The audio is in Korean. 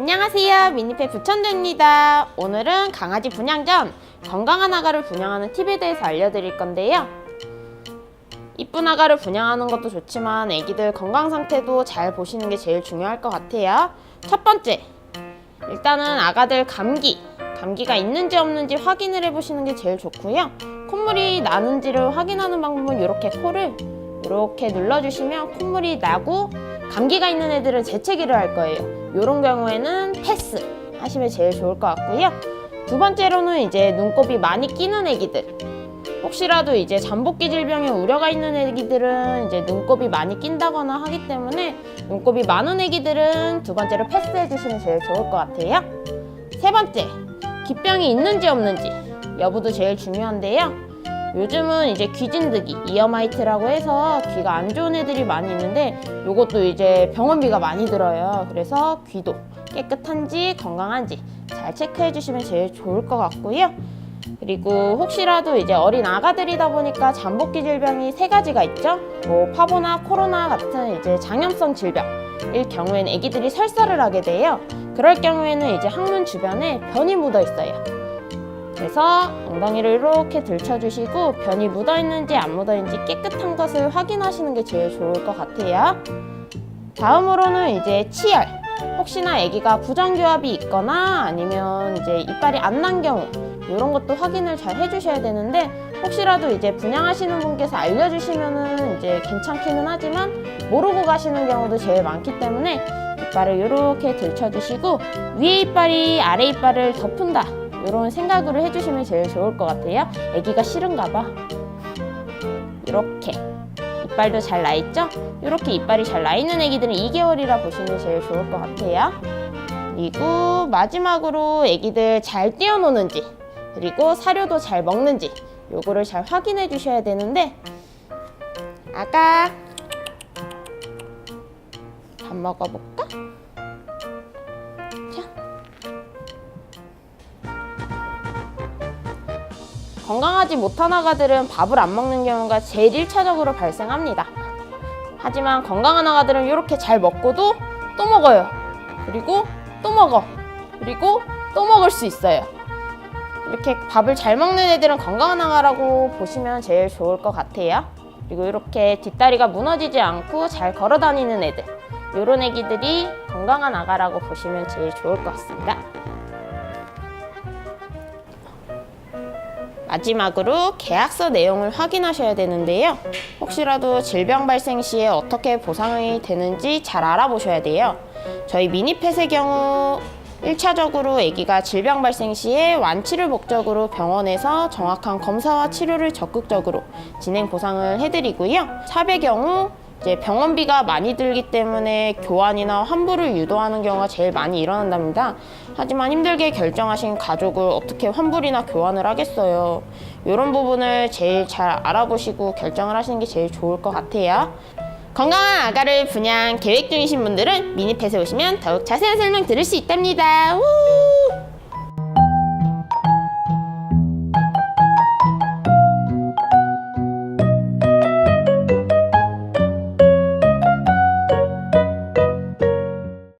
안녕하세요. 미니페 부천대입니다. 오늘은 강아지 분양 전 건강한 아가를 분양하는 팁에 대해서 알려드릴 건데요. 이쁜 아가를 분양하는 것도 좋지만 애기들 건강 상태도 잘 보시는 게 제일 중요할 것 같아요. 첫 번째, 일단은 아가들 감기, 감기가 있는지 없는지 확인을 해보시는 게 제일 좋고요. 콧물이 나는지를 확인하는 방법은 이렇게 코를 이렇게 눌러주시면 콧물이 나고 감기가 있는 애들은 재채기를 할 거예요. 이런 경우에는 패스 하시면 제일 좋을 것 같고요. 두 번째로는 이제 눈곱이 많이 끼는 애기들. 혹시라도 이제 잠복기 질병에 우려가 있는 애기들은 이제 눈곱이 많이 낀다거나 하기 때문에 눈곱이 많은 애기들은 두 번째로 패스해 주시면 제일 좋을 것 같아요. 세 번째, 기병이 있는지 없는지 여부도 제일 중요한데요. 요즘은 이제 귀진드기, 이어마이트라고 해서 귀가 안 좋은 애들이 많이 있는데 요것도 이제 병원비가 많이 들어요. 그래서 귀도 깨끗한지 건강한지 잘 체크해 주시면 제일 좋을 것 같고요. 그리고 혹시라도 이제 어린 아가들이다 보니까 잠복기 질병이 세 가지가 있죠. 뭐 파보나 코로나 같은 이제 장염성 질병일 경우에는 아기들이 설사를 하게 돼요. 그럴 경우에는 이제 항문 주변에 변이 묻어 있어요. 그래서 엉덩이를 이렇게 들쳐주시고 변이 묻어 있는지 안 묻어 있는지 깨끗한 것을 확인하시는 게 제일 좋을 것 같아요. 다음으로는 이제 치열. 혹시나 아기가 부정교합이 있거나 아니면 이제 이빨이 안 난 경우 이런 것도 확인을 잘 해주셔야 되는데 혹시라도 이제 분양하시는 분께서 알려주시면은 이제 괜찮기는 하지만 모르고 가시는 경우도 제일 많기 때문에 이빨을 이렇게 들쳐주시고 위에 이빨이 아래 이빨을 덮은다 이런 생각으로 해주시면 제일 좋을 것 같아요. 아기가 싫은가 봐. 이렇게 이빨도 잘 나 있죠? 이렇게 이빨이 잘 나 있는 아기들은 2개월이라 보시면 제일 좋을 것 같아요. 그리고 마지막으로 아기들 잘 뛰어노는지 그리고 사료도 잘 먹는지 요거를 잘 확인해 주셔야 되는데 아가 밥 먹어볼까? 건강하지 못한 아가들은 밥을 안 먹는 경우가 제일 1차적으로 발생합니다. 하지만 건강한 아가들은 이렇게 잘 먹고도 또 먹어요. 그리고 또 먹어. 그리고 또 먹을 수 있어요. 이렇게 밥을 잘 먹는 애들은 건강한 아가라고 보시면 제일 좋을 것 같아요. 그리고 이렇게 뒷다리가 무너지지 않고 잘 걸어 다니는 애들. 이런 애기들이 건강한 아가라고 보시면 제일 좋을 것 같습니다. 마지막으로 계약서 내용을 확인하셔야 되는데요. 혹시라도 질병 발생 시에 어떻게 보상이 되는지 잘 알아보셔야 돼요. 저희 미니펫의 경우 1차적으로 아기가 질병 발생 시에 완치를 목적으로 병원에서 정확한 검사와 치료를 적극적으로 진행 보상을 해드리고요. 샵의 경우 이제 병원비가 많이 들기 때문에 교환이나 환불을 유도하는 경우가 제일 많이 일어난답니다. 하지만 힘들게 결정하신 가족을 어떻게 환불이나 교환을 하겠어요. 이런 부분을 제일 잘 알아보시고 결정을 하시는 게 제일 좋을 것 같아요. 건강한 아가를 분양 계획 중이신 분들은 미니펫에 오시면 더욱 자세한 설명 들을 수 있답니다. 우!